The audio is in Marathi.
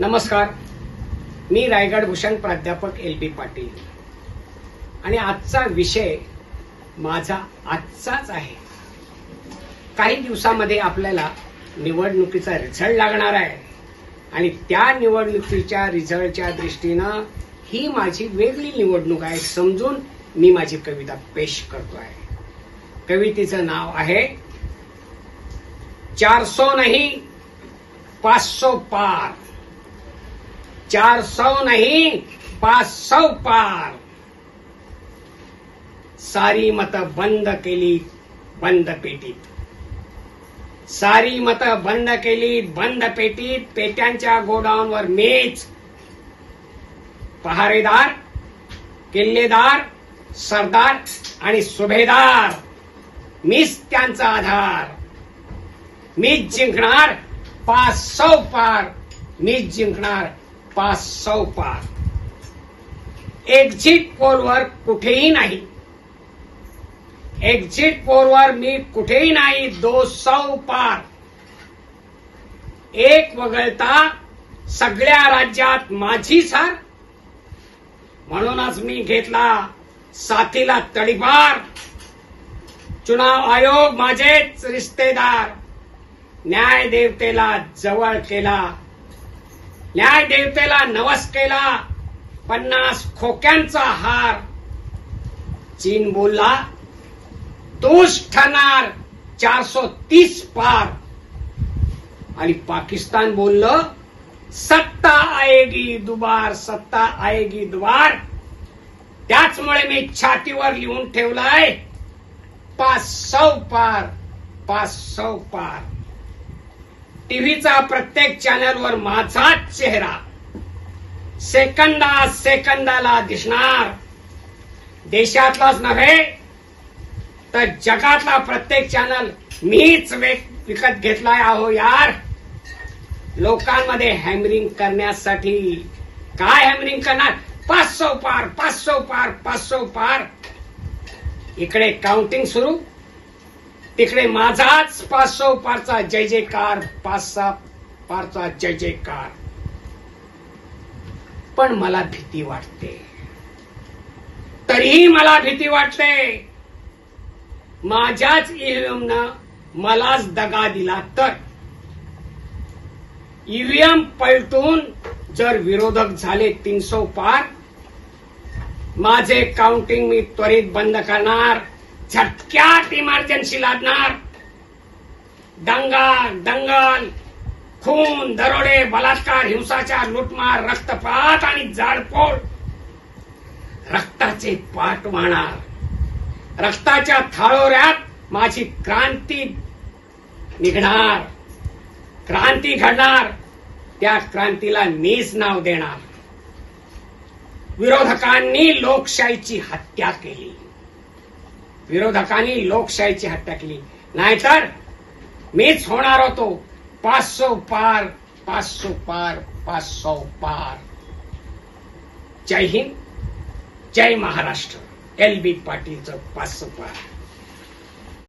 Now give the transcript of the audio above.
नमस्कार. मी रायगड भूषण प्राध्यापक एल बी पाटील. आणि आजचा विषय माझा आजचाच आहे. काही दिवसामध्ये आपल्याला निवडणुकीचा रिझल्ट लागणार आहे. आणि त्या निवडणुकीच्या रिझल्टच्या दृष्टीनं ही माझी वेगळी निवडणूक आहे समजून मी माझी कविता पेश करतो आहे कवितेचं नाव आहे चार सौ नहीं पाच पार. चार सौ नहीं पाच सौ पार। सारी मत बंद केली बंद पेटीत। सारी मत बंद केली बंद पेटीत पेट्यांच्या गोडाऊनवर मेच पहारेदार किल्लेदार सरदार आणि सुभेदार मीच त्यांचा आधार। मीच जिंकणार पाच सौ पार मीच जिंकणार पास सौ पार एक्झिट पोलवर कुठेही नाही. एक्झिट पोलवर मी कुठेही नाही दो सौ पार. एक वगळता सगळ्या राज्यात माझी सार. म्हणूनच मी घेतला साथीला तडीपार. चुनाव आयोग माझेच रिश्तेदार. न्याय देवतेला जवळ केला. न्याय देवतेला नवस केला पन्नास खोक्यांचा हार. चीन बोलला तूच ठरणार चारसो तीस पार. आणि पाकिस्तान बोललं सत्ता आएगी दुबार सत्ता आएगी दुबार. त्याचमुळे मी छातीवर लिहून ठेवलाय पाच सौ पार पाच सौ पार. टीव्हीचा प्रत्येक चॅनलवर माझाच चेहरा सेकंदा सेकंदाला दिसणार. देशातलाच नव्हे तर जगातला प्रत्येक चॅनल मीच विकत घेतलाय आहो यार. लोकांमध्ये हॅमरिंग करण्यासाठी काय हॅमरिंग करणार? पाच सौ पार पाच सौ पार पाच सौ पार. इकडे काउंटिंग सुरू. तिकडे माझाच पाच पारचा जय जयकार पाच पारचा जय जयकार. पण मला भीती वाटते. तरीही मला भीती वाटते. माझ्याच ईव्हीएमनं मलाच दगा दिला तर. ईव्हीएम पलटून जर विरोधक झाले तीनशे पार माझे काउंटिंग मी त्वरित बंद करणार. झटक्यात इमर्जन्सी लादणार. दंगा दंगल खून दरोडे बलात्कार हिंसाचार लुटमार रक्तपात आणि जाळपोळ रक्ताचे पाठ वाहणार. रक्ताच्या थाळोऱ्यात माझी क्रांती निघणार. क्रांती घडणार. त्या क्रांतीला मीच नाव देणार. विरोधकांनी लोकशाहीची हत्या केली. विरोधकांनी लोकशाहीची हत्या केली. नाहीतर मीच होणार होतो. पाचशो पार पाचसो पार पाचशो पार. जय हिंद जय महाराष्ट्र. एल बी पाटीलचं पाचशो पार.